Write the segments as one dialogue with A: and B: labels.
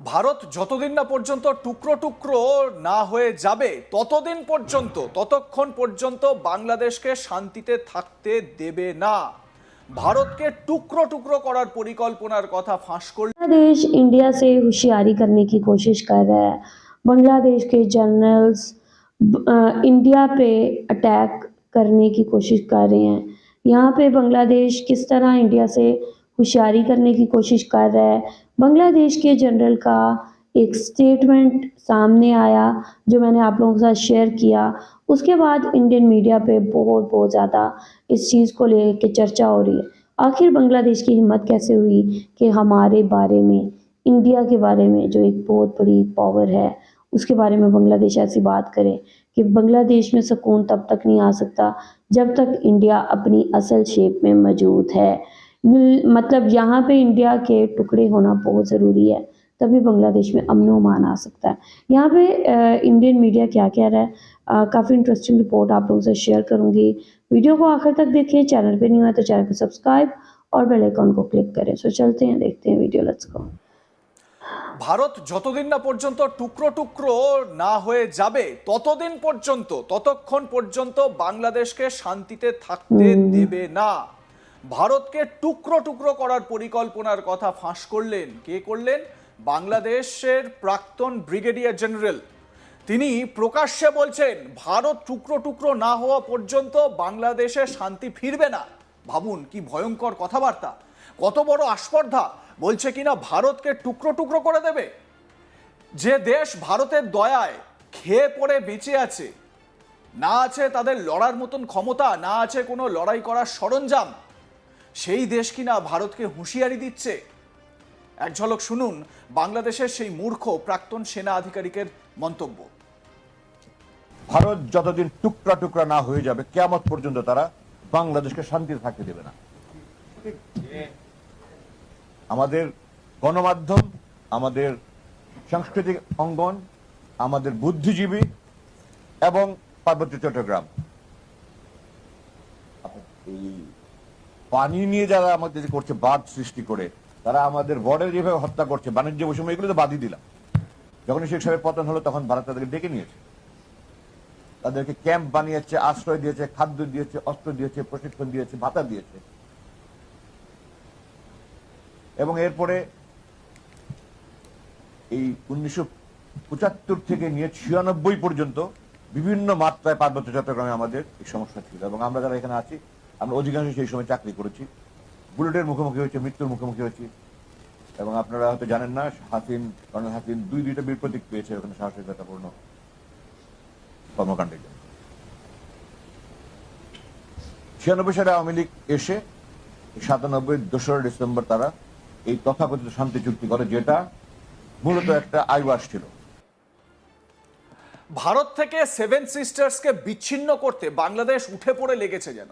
A: ভারত যতদিন না পর্যন্ত টুকরো টুকরো না হয়ে যাবে ততদিন পর্যন্ত ততক্ষণ পর্যন্ত বাংলাদেশকে শান্তিতে থাকতে দেবে না ভারতকে টুকরো টুকরো করার পরিকল্পনার কথা ফাঁস করল
B: बांग्लादेश इंडिया से होशियारी करने की कोशिश कर रहा है बांग्लादेश के जनरल्स अ, इंडिया पे अटैक करने की कोशिश कर रहे हैं यहाँ पे बांग्लादेश किस तरह इंडिया से होशियारी करने की कोशिश कर रहा है। बांग्लादेश के जनरल का एक स्टेटमेंट सामने आया, जो मैंने आप लोगों के साथ शेयर किया। उसके बाद इंडियन मीडिया पे बहुत बहुत ज़्यादा इस चीज़ को लेकर चर्चा हो रही है। आखिर बांग्लादेश की हिम्मत कैसे हुई कि हमारे बारे में इंडिया के बारे में जो एक बहुत बड़ी पावर है, उसके बारे में बांग्लादेश ऐसी बात करे कि बांग्लादेश में सुकून तब तक नहीं आ सकता जब तक इंडिया अपनी असल शेप में मौजूद है। मतलब यहाँ पे इंडिया के टुकड़े होना बहुत ज़रूरी है तभी बांग्लादेश में अमन मान आ सकता है यहाँ पे अ, इंडियन मीडिया क्या कह रहा है काफ़ी इंटरेस्टिंग रिपोर्ट आप लोगों से शेयर करूँगी वीडियो को आखिर तक देखिए चैनल पे नहीं हुआ तो चैनल को सब्सक्राइब और बेल आइकन को क्लिक करें सो चलते हैं देखते हैं वीडियो लेट्स गो
A: ভারত যতদিন না পর্যন্ত টুকরো টুকরো না হয়ে যাবে ততদিন পর্যন্ত ততক্ষণ পর্যন্ত বাংলাদেশকে শান্তিতে থাকতে দেবে না ভারতকে টুকরো টুকরো করার পরিকল্পনার কথা ফাঁস করলেন। কে করলেন? বাংলাদেশের প্রাক্তন ব্রিগেডিয়ার জেনারেল। তিনি প্রকাশ্যে বলছেন, ভারত টুকরো টুকরো না হওয়া পর্যন্ত বাংলাদেশে শান্তি ফিরবে না। ভাবুন, কি ভয়ঙ্কর কথাবার্তা। কত বড় আস্পর্ধা। বলছে কিনা, ভারতকে টুকরো টুকরো করে দেবে? যে দেশ ভারতের দয়ায় খেয়ে পড়ে বেঁচে আছে, না আছে তাদের লড়ার মতন ক্ষমতা, না আছে কোনো লড়াই করার সরঞ্জাম সেই দেশ কিনা ভারতকে হুঁশিয়ারি দিচ্ছে? এক ঝলক শুনুন বাংলাদেশের সেই মূর্খ প্রাক্তন সেনা আধিকারিকের মন্তব্য।
C: ভারত যতদিন টুকরা টুকরা না হয়ে যাবে কেমন পর্যন্ত তারা বাংলাদেশকে শান্তিতে থাকতে দেবে না। আমাদের গণমাধ্যম আমাদের সাংস্কৃতিক অঙ্গন আমাদের বুদ্ধিজীবী এবং পার্বত্য চট্টগ্রাম। এই পানি নিয়ে যারা আমাদের করছে বাদ সৃষ্টি করে, তারা আমাদের বর্ডার যেভাবে হত্যা করছে, বাণিজ্য বৈষম্য, এগুলো তো বাদই দিলাম। যখন শেখ সাহেবের পতন হলো, তখন ভারত তাদেরকে ডেকে নিয়েছে। তাদেরকে ক্যাম্প বানিয়েছে, আশ্রয় দিয়েছে, খাদ্য দিয়েছে, অস্ত্র দিয়েছে, প্রশিক্ষণ দিয়েছে, ভাতা দিয়েছে। এবং এরপরে এই উনিশশো পঁচাত্তর থেকে নিয়ে ছিয়ানব্বই পর্যন্ত বিভিন্ন মাত্রায় পার্বত্য চট্টগ্রামে আমাদের এই সমস্যা ছিল। এবং আমরা যারা এখানে আছি আমরা অধিকাংশ সেই সময় চাকরি করেছি। বুলেটের মুখোমুখি হয়েছে, মৃত্যুর মুখোমুখি হয়েছি। এবং আপনারা হয়তো জানেন না হাসিন কর্নেল হাসিন দুই দুইটা বীর প্রতীক পেয়েছে ওখানে সাহসিকতাপূর্ণ কর্মকাণ্ডের জন্য ছিয়ানব্বই সালে আওয়ামী লীগ এসে সাতানব্বই দোসরা ডিসেম্বর তারা এই তথাকথিত শান্তি চুক্তি করে, যেটা মূলত একটা আইওয়াস ছিল।
A: ভারত থেকে সেভেন সিস্টার্সকে বিচ্ছিন্ন করতে বাংলাদেশ উঠে পড়ে লেগেছে যেন।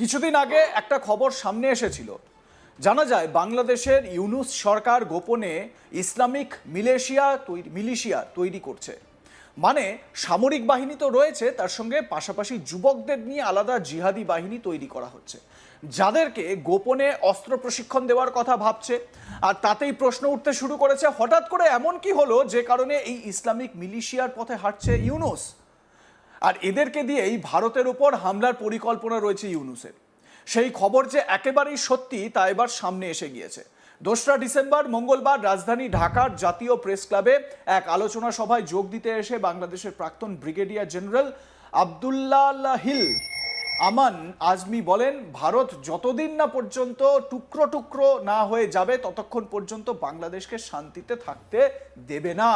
A: কিছুদিন আগে একটা খবর সামনে এসেছিল। জানা যায়, বাংলাদেশের ইউনুস সরকার গোপনে ইসলামিক মিলেশিয়া তৈরি, মিলিশিয়া তৈরি করছে। মানে সামরিক বাহিনী তো রয়েছে, তার সঙ্গে পাশাপাশি যুবকদের নিয়ে আলাদা জিহাদি বাহিনী তৈরি করা হচ্ছে। যাদেরকে গোপনে অস্ত্র প্রশিক্ষণ দেওয়ার কথা ভাবছে, আর তাতেই প্রশ্ন উঠতে শুরু করেছে, হঠাৎ করে এমন কি হলো যে কারণে এই ইসলামিক মিলিশিয়ার পথে হাঁটছে ইউনুস? আর এদেরকে দিয়েই ভারতের উপর হামলার পরিকল্পনা রয়েছে ইউনুসের। সেই খবর যে একেবারেই সত্যি তা এবার সামনে এসে গিয়েছে। দোসরা ডিসেম্বর, মঙ্গলবার রাজধানী ঢাকার জাতীয় প্রেস ক্লাবে এক আলোচনা সভায় যোগ দিতে এসে বাংলাদেশের প্রাক্তন ব্রিগেডিয়ার জেনারেল আবদুল্লাহিল আমান আজমি বলেন, ভারত যতদিন না পর্যন্ত টুকরো টুকরো না হয়ে যাবে, ততক্ষণ পর্যন্ত বাংলাদেশকে শান্তিতে থাকতে দেবে না।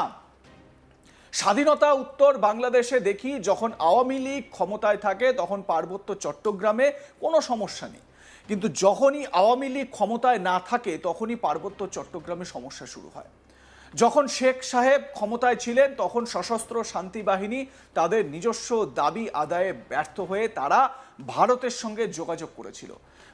A: স্বাধীনতা উত্তর বাংলাদেশে দেখি যখন আওয়ামী লীগ ক্ষমতায় থাকে, তখন পার্বত্য চট্টগ্রামে কোনো সমস্যা নেই। কিন্তু যখনই আওয়ামী লীগ ক্ষমতায় না থাকে, তখনই পার্বত্য চট্টগ্রামে সমস্যা শুরু হয়। যখন শেখ সাহেব ক্ষমতায় ছিলেন, তখন সশস্ত্র শান্তি বাহিনী তাদের নিজস্ব দাবি আদায়ে ব্যর্থ হয়ে তারা ভারতের সঙ্গে যোগাযোগ করেছিল।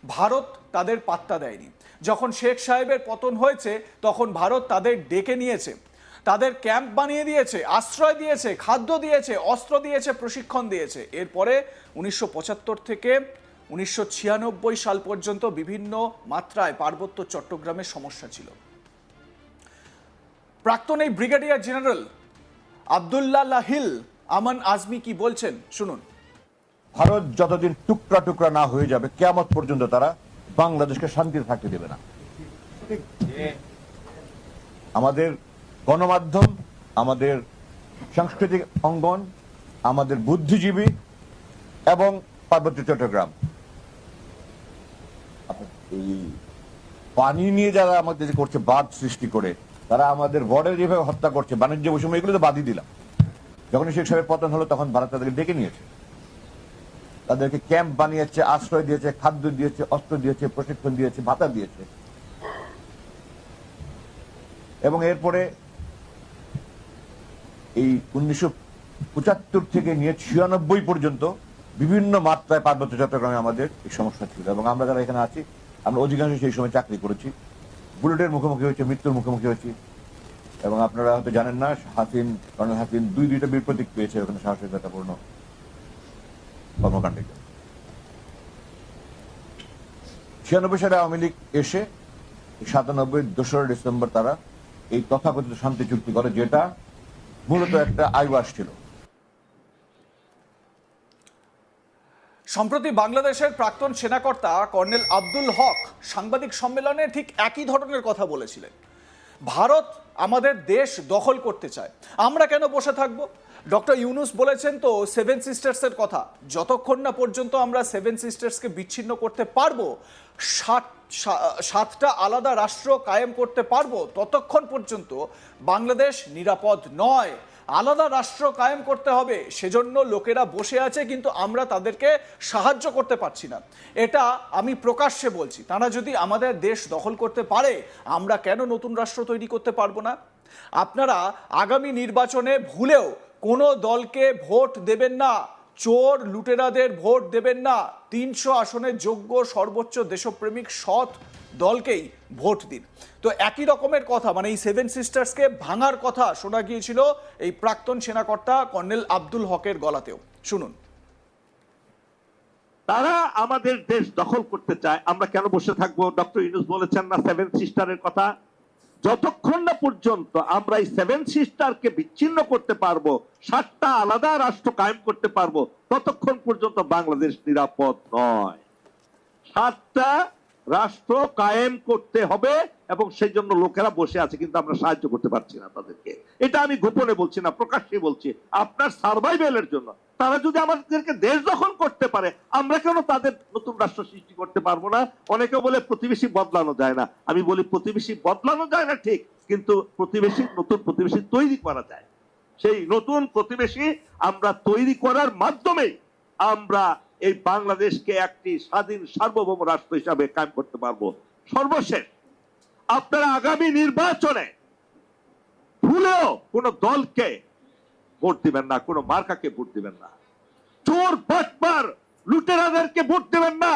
A: ভারত তাদের পাত্তা দেয়নি। যখন শেখ সাহেবের পতন হয়েছে, তখন ভারত তাদের ডেকে নিয়েছে। তাদের ক্যাম্প বানিয়ে দিয়েছে আশ্রয় দিয়েছে খাদ্য দিয়েছে অস্ত্র দিয়েছে প্রশিক্ষণ দিয়েছে। এরপরে উনিশশো পঁচাত্তর থেকে উনিশশো ছিয়ানব্বই সাল পর্যন্ত বিভিন্ন মাত্রায় পার্বত্য চট্টগ্রামের সমস্যা ছিল। প্রাক্তন এই brigadier general Abdullahil Aman Azmi কি বলছেন? শুনুন।
C: ভারত যতদিন টুকরা টুকরা না হয়ে যাবে কেয়ামত পর্যন্ত তারা বাংলাদেশকে শান্তিতে থাকতে দেবে না। আমাদের গণমাধ্যম, আমাদের সাংস্কৃতিক অঙ্গন, আমাদের বুদ্ধিজীবী এবং পার্বত্য চট্টগ্রাম। এই পানি নিয়ে যারা আমাদের করছে বাদ সৃষ্টি করে, তারা আমাদের বর্ডার যেভাবে হত্যা করছে, বাণিজ্য বৈষম্য, এগুলো তো বাদই দিলাম। যখন শেখ সাহেবের পতন হলো, তখন ভারত তাদেরকে ডেকে নিয়েছে। তাদেরকে ক্যাম্প বানিয়েছে, আশ্রয় দিয়েছে, খাদ্য দিয়েছে, অস্ত্র দিয়েছে, প্রশিক্ষণ দিয়েছে, ভাতা দিয়েছে। এবং এরপরে এই উনিশশো পঁচাত্তর থেকে নিয়ে ছিয়ানব্বই পর্যন্ত বিভিন্ন মাত্রায় পার্বত্য চট্টগ্রামে আমাদের এই সমস্যা ছিল এবং আমরা যারা এখানে আছি, আমরা অধিকাংশ সেই সময় চাকরি করেছি। বুলেটের মুখোমুখি হয়েছে, মৃত্যুর মুখোমুখি হয়েছি। এবং আপনারা হয়তো জানেন না হাসিন কর্নেল হাসিন দুই দুইটা বীর প্রতীক পেয়েছে ওখানে সাহসিকতাপূর্ণ কর্মকাণ্ডে। ছিয়ানব্বই সালে আওয়ামী লীগ এসে, সাতানব্বই দোসরা ডিসেম্বর তারা এই তথাকথিত শান্তি চুক্তি করে, যেটা মূলত একটা আইওয়াস ছিল।
A: সম্প্রতি বাংলাদেশের প্রাক্তন সেনাকর্তা কর্নেল আব্দুল হক সাংবাদিক সম্মেলনে ঠিক একই ধরনের কথা বলেছিলেন। ভারত আমাদের দেশ দখল করতে চায়। আমরা কেন বসে থাকব? ডক্টর ইউনুস বলেছেন তো সেভেন সিস্টার্সের কথা। যতক্ষণ না পর্যন্ত আমরা সেভেন সিস্টার্সকে বিচ্ছিন্ন করতে পারব সা- সাতটা আলাদা রাষ্ট্র কায়েম করতে পারব ততক্ষণ পর্যন্ত বাংলাদেশ নিরাপদ নয়। আলাদা রাষ্ট্র কায়েম করতে হবে, সেজন্য লোকেরা বসে আছে, কিন্তু আমরা তাদেরকে সাহায্য করতে পারছি না। এটা আমি প্রকাশ্যে বলছি, তারা যদি আমাদের দেশ দখল করতে পারে, আমরা কেন নতুন রাষ্ট্র তৈরি করতে পারব না? আপনারা আগামী নির্বাচনে ভুলেও কোনো দলকে ভোট দেবেন না। চোর লুটেরাদের ভোট দেবেন না। তিনশো আসনের যোগ্য সর্বোচ্চ দেশপ্রেমিক সৎ দলকেই ভোট দিন। তো একই রকমের কথা মানে এই সেভেন সিস্টার্সকে ভাঙার কথা শোনা গিয়েছিল এই প্রাক্তন সেনাকর্তা কর্নেল আব্দুল হকের গলাতেও। শুনুন।
D: তারা আমাদের দেশ দখল করতে চায়, আমরা কেন বসে থাকব? ডক্টর ইউনুস বলেছেন না সেভেন সিস্টারের কথা। যতক্ষণ না পর্যন্ত আমরা এই সেভেন সিস্টারকে বিচ্ছিন্ন করতে পারব, সাতটা আলাদা রাষ্ট্র কায়েম করতে পারব, ততক্ষণ পর্যন্ত বাংলাদেশ নিরাপদ নয়। সাতটা রাষ্ট্র কায়েম করতে হবে এবং সেই জন্য লোকেরা বসে আছে, কিন্তু আমরা সাহায্য করতে পারছি না তাদেরকে। এটা আমি গোপনে বলছি না, প্রকাশ্যে বলছি। আপনার সার্ভাইভেলের জন্য। তারা যদি আমাদেরকে দেশ দখল করতে পারে, আমরা কেন তাদের নতুন রাষ্ট্র সৃষ্টি করতে পারব না? অনেকে বলে প্রতিবেশী বদলানো যায় না। আমি বলি প্রতিবেশী বদলানো যায় না ঠিক, কিন্তু প্রতিবেশী, নতুন প্রতিবেশী তৈরি করা যায়। সেই নতুন প্রতিবেশী আমরা তৈরি করার মাধ্যমে আমরা এই বাংলাদেশকে একটি স্বাধীন সার্বভৌম রাষ্ট্র হিসাবে কায়েম করতে পারব। সর্বশেষ, আপনারা আগামী নির্বাচনে ভুলেও কোন দলকে ভোট দিবেন না, কোন মার্কাকে ভোট দিবেন না। চোর, বাটপার, লুটেরাদেরকে ভোট দেবেন না।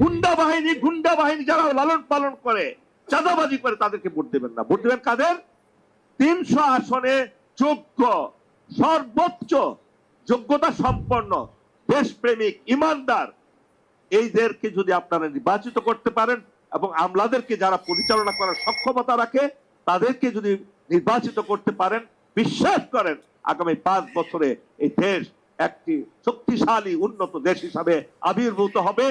D: গুন্ডা বাহিনী গুন্ডা বাহিনী যারা লালন পালন করে, চাঁদাবাজি করে তাদেরকে ভোট দেবেন না। ভোট দেবেন কাদের? তিনশো আসনে যোগ্য, সর্বোচ্চ যোগ্যতা সম্পন্ন দেশপ্রেমিক ইমানদার, এইদেরকে যদি আপনারা নির্বাচিত করতে পারেন এবং আমলাদেরকে যারা পরিচালনা করার সক্ষমতা রাখে, তাদেরকে যদি নির্বাচিত করতে পারেন, বিশ্বাস করেন, আগামী পাঁচ বছরে এই দেশ একটি শক্তিশালী, উন্নত দেশ হিসাবে আবির্ভূত হবে।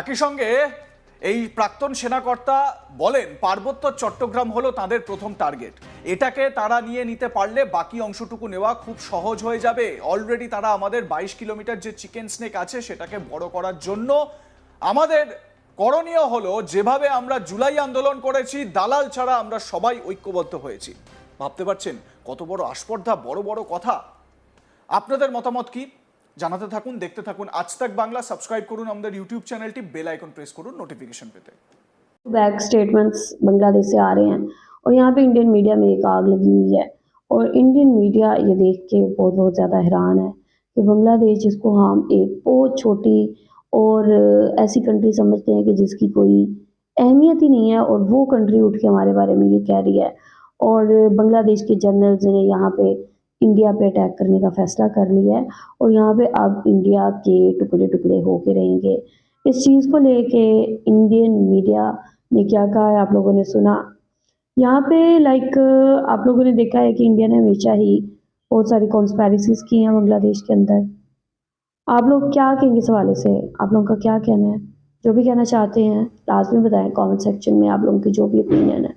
A: একই সঙ্গে এই প্রাক্তন সেনাকর্তা বলেন, পার্বত্য চট্টগ্রাম হলো তাদের প্রথম টার্গেট। এটাকে তারা নিয়ে নিতে পারলে বাকি অংশটুকু নেওয়া খুব সহজ হয়ে যাবে। অলরেডি তারা আমাদের বাইশ কিলোমিটার যে চিকেন স্নেক আছে, সেটাকে বড় করার জন্য। আমাদের করণীয় হলো, যেভাবে আমরা জুলাই আন্দোলন করেছি, দালাল ছাড়া আমরা সবাই ঐক্যবদ্ধ হয়েছি। ভাবতে পারছেন কত বড় আস্পর্ধা, বড় বড় কথা? আপনাদের মতামত কি? জানাতে থাকুন দেখতে থাকুন আজ তাক বাংলা সাবস্ক্রাইব করুন আমাদের ইউটিউব চ্যানেলটি বেল আইকন প্রেস করুন নোটিফিকেশন পেতে
B: बैक स्टेटमेंट्स बांग्लादेश से आ रहे हैं और यहाँ पे इंडियन मीडिया में एक आग लगी हुई है और इंडियन मीडिया ये देख के बहुत बहुत ज़्यादा हैरान है कि बांग्लादेश जिसको हम एक बहुत छोटी और ऐसी कंट्री समझते हैं कि जिसकी कोई अहमियत ही नहीं है और वो कंट्री उठ के हमारे बारे में ये कह रही है और बांग्लादेश के जर्नल्स ने यहाँ पे इंडिया पे अटैक करने का फैसला कर लिया है और यहाँ पे अब इंडिया के टुकड़े टुकड़े होके रहेंगे। इस चीज़ को लेके इंडियन मीडिया ने क्या कहा है आप लोगों ने सुना? यहाँ पे लाइक आप लोगों ने देखा है कि इंडिया ने हमेशा ही बहुत सारी कॉन्स्पैरिसीज की हैं बांग्लादेश के अंदर। आप लोग क्या कहेंगे इस हवाले से? आप लोगों का क्या कहना है? जो भी कहना चाहते हैं लाजमी बताएँ कमेंट सेक्शन में आप लोगों की जो भी ओपिनियन है।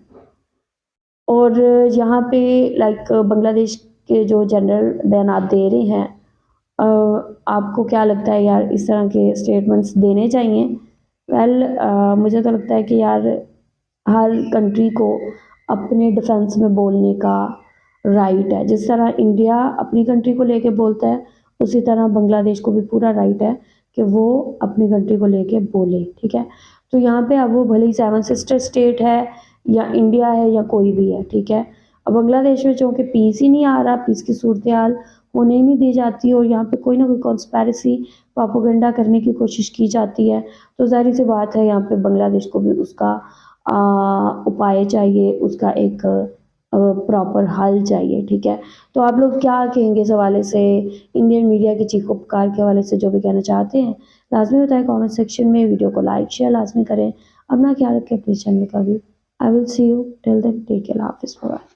B: और यहाँ पे लाइक बांग्लादेश के जो जनरल बयान आप दे रहे हैं आपको क्या लगता है यार इस तरह के स्टेटमेंट्स देने चाहिए? वेल मुझे तो लगता है कि यार हर कंट्री को अपने डिफेंस में बोलने का राइट है। जिस तरह इंडिया अपनी कंट्री को लेके बोलता है, उसी तरह बांग्लादेश को भी पूरा राइट है कि वो अपनी कंट्री को लेके बोले, ठीक है? तो यहाँ पे अब वो भले ही सेवन सिस्टर स्टेट है या इंडिया है या कोई भी है, ठीक है? अब बांग्लादेश में चूँकि पीस ही नहीं आ रहा पीस की सूरत हाल होने ही नहीं दी जाती और यहाँ पे कोई ना कोई कॉन्स्पैरेसी प्रोपोगंडा करने की कोशिश की जाती है। तो ज़ाहिर सी बात है, यहाँ पे बांग्लादेश को भी उसका उपाय चाहिए, उसका एक प्रॉपर हल चाहिए, ठीक है? तो आप लोग क्या कहेंगे इस हवाले से? इंडियन मीडिया की चीख उपकार के हवाले से जो भी कहना चाहते हैं, लाजमी बताएँ कमेंट सेक्शन में वीडियो को लाइक शेयर लाजमी करें। अपना ख्याल रखें अपने चैनल का भी। I will see you till then take care हाफिज़